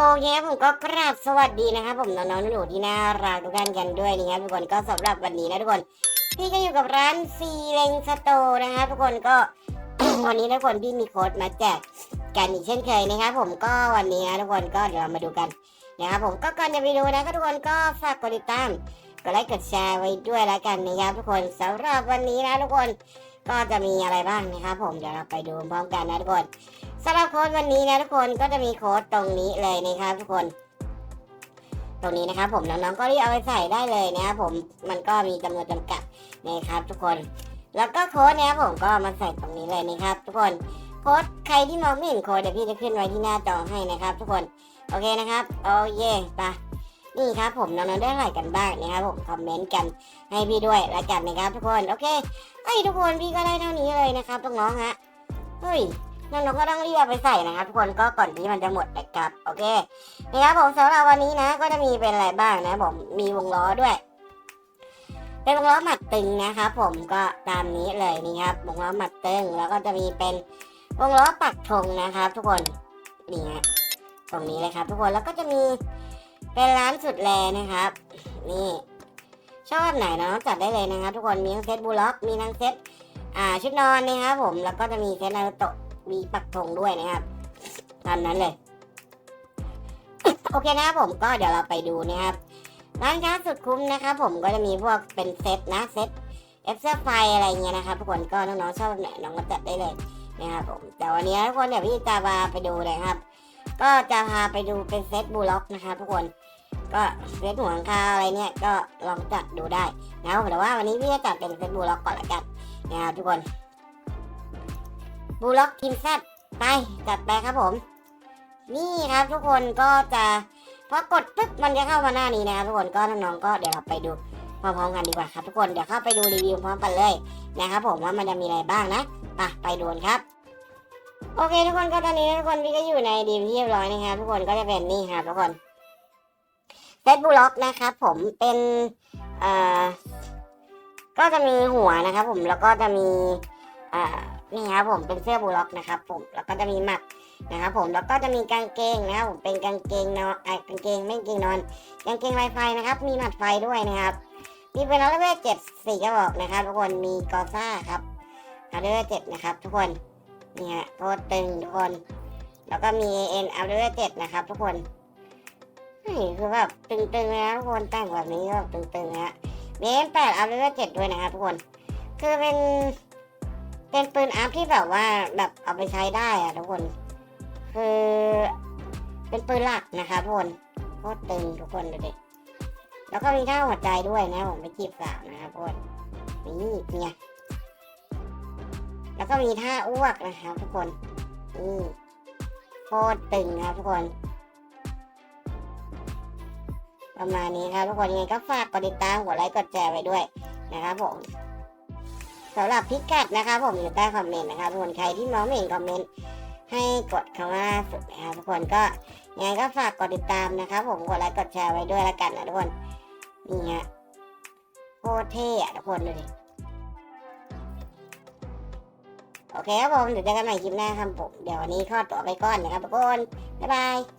โอเคผมก็กราบสวัสดีนะครับผมน้องๆหนูๆที่น่ารักทุกท่านกันด้วยนะครับทุกคนก็สำหรับวันนี้นะทุกคนพี่ก็อยู่กับร้านซีเลงสโตนะครับทุกคนก็วันนี้ทุกคนพี่มีโค้ดมาแจกกันอีกเช่นเคยนะครับผมก็วันนี้นะทุกคนก็เดี๋ยวเรามาดูกันนะครับผมก็ก่อนจะไปดูนะก็ทุกคนก็ฝากกดติดตามกดไลค์กดแชร์ไว้ด้วยแล้วกันนะครับทุกคนสำหรับวันนี้นะทุกคนก็จะมีอะไรบ้างนะครับผมเดี๋ยวเราไปดูพร้อมกันนะทุกคน สำหรับโค้ดวันนี้นะทุกคนก็จะมีโค้ดตรงนี้เลยนะครับทุกคน ตรงนี้นะครับผมน้องๆก็รีบเอาไปใส่ได้เลยนะครับผมมันก็มีจำนวนจำกัดนะครับทุกคน แล้วก็โค้ดเนี้ยผมก็มาใส่ตรงนี้เลยนะครับ ทุกคนโค้ดใครที่มองไม่เห็นโค้ดเดี๋ยวพี่จะขึ้นไว้ที่หน้าจอให้นะครับ ทุกคนโอเคนะครับโอเย่ไปนี่ครับผมน้องๆได้อะไรกันบ้างนะครับผมคอมเมนต์กันให้พี่ด้วยแล้วกันนะครับทุกคนโอเคไอ้ยทุกคนพี่ก็ได้เท่านี้เลยนะครับน้องๆฮะเฮ้ย น้องๆก็ต้องรีบไปใส่นะครับทุกคนก็ก่อนที่มันจะหมดนะครับโอเคนะครับผมสำหรับวันนี้นะก็จะมีเป็นอะไรบ้างนะผมมีวงล้อด้วย เป็นวงล้อหมัดตึงนะครับผมก็ตามนี้เลยนี่ครับวงล้อหมัดตึงแล้วก็จะมีเป็นวงล้อปักธงนะครับ ทุกคนนี่ฮะตรงนี้เลยครับ ทุกคนแล้วก็จะมีเป็นร้านสุดแลนะครับ นี่ชอบแบบไหนเนาะจัดได้เลยนะครับ ทุกคนมีทั้งเซตบูล็อกมีทั้งเซตอ่าชุดนอนนะครับผมแล้วก็จะมีเซตนารุโตะ มีปักธงด้วยนะครับตามนั้นเลย โอเคนะครับผมก็เดี๋ยวเราไปดูนะครับร้านค้าสุดคุ้มนะครับผมก็จะมีพวกเป็นเซตนะเซตเอฟเซอร์ไฟอะไรเงี้ยนะครับทุกคนก็น้องๆชอบแบบไหนน้องก็จัดได้เลยนะครับผมแต่วันนี้ทุกคนเดี๋ยวพี่จะพาไปดูนะครับ ก็จะพาไปดูเป็นเซตบูล็อกนะครับทุกคนก็เซตหัวหลังคาอะไรเนี่ยก็ลองจัดดูได้นะครับแต่ว่าวันนี้พี่จะจัดเป็นเซตบูล็อกก่อนละกันนะครับทุกคน บูล็อกทีมแซดไปจัดไปครับผม นี่ครับทุกคนก็จะพอกดปึ๊บมันจะเข้ามาหน้านี้นะครับทุกคนก็น้องๆก็เดี๋ยวเราไปดูพร้อมๆกันดีกว่าครับทุกคนเดี๋ยวเข้าไปดูรีวิวพร้อมกันเลยนะครับผมว่ามันจะมีอะไรบ้างนะไปไปดูนครับ โอเคทุกคนก็ตอนนี้ทุกคนพี่ก็อยู่ในดีมที่เรียบร้อยนะครับทุกคนก็จะเป็นนี่ครับทุกคนเซตบูล็อกนะครับผมเป็นเอ่อก็จะมีหัวนะครับผมแล้วก็จะมีอ่า นี่ครับผมเป็นเสื้อบูล็อกนะครับผมแล้วก็จะมีหมัดนะครับผมแล้วก็จะมีกางเกงนะครับผมเป็นกางเกงนอนไอ้กางเกงไม่กางเกงนอนกางเกงลายไฟนะครับ มีหมัดไฟด้วยนะครับมีเป็นอัลเวเจ็ดสี่กระบอกนะครับ ทุกคนมีกอซ่าครับอัลเวเจ็ดนะครับ ทุกคนนี่ฮะโคตรตึงทุกคน แล้วก็มีเอ็นอัลเวเจ็ดนะครับ ทุกคนนี่คือแบบตึงๆนะทุกคนแต่งแบบนี้แบบตึงๆนะฮะมีเอ็นแปดอัลเวเจ็ดด้วยนะครับทุกคน คือเป็น เป็นปืนอาร์มที่แบบว่าแบบเอาไปใช้ได้อะทุกคน คือเป็นปืนหลักนะคะทุกคนโคตรตึงทุกคนดูดิแล้วก็มีท่าหัวใจด้วยนะผมไปจีบสาวนะครับทุกคนนี่ไงแล้วก็มีท่าอ้วกนะครับ ทุกคนนี่โคตรตึงครับทุกคนประมาณนี้ครับทุกคนยังไงก็ฝากกดติดตามกดไลค์กดแชร์ไว้ด้วยนะครับผม สำหรับพิกัดนะครับผมอยู่ใต้คอมเมนต์นะครับทุกคนใครที่มองไม่เห็นคอมเมนต์ให้กดคำว่าล่าสุดนะครับทุกคนก็ยังไงก็ฝากกดติดตามนะครับ ผมกดไลค์กดแชร์ไว้ด้วยละกันนะทุกคนนี่ฮะโคตรเท่อะทุกคนดูดิโอเคครับผมเดี๋ยวเจอกันใหม่คลิปหน้าครับผมเดี๋ยววันนี้ขอตัวไปก่อนนะครับทุกคนบ๊ายบาย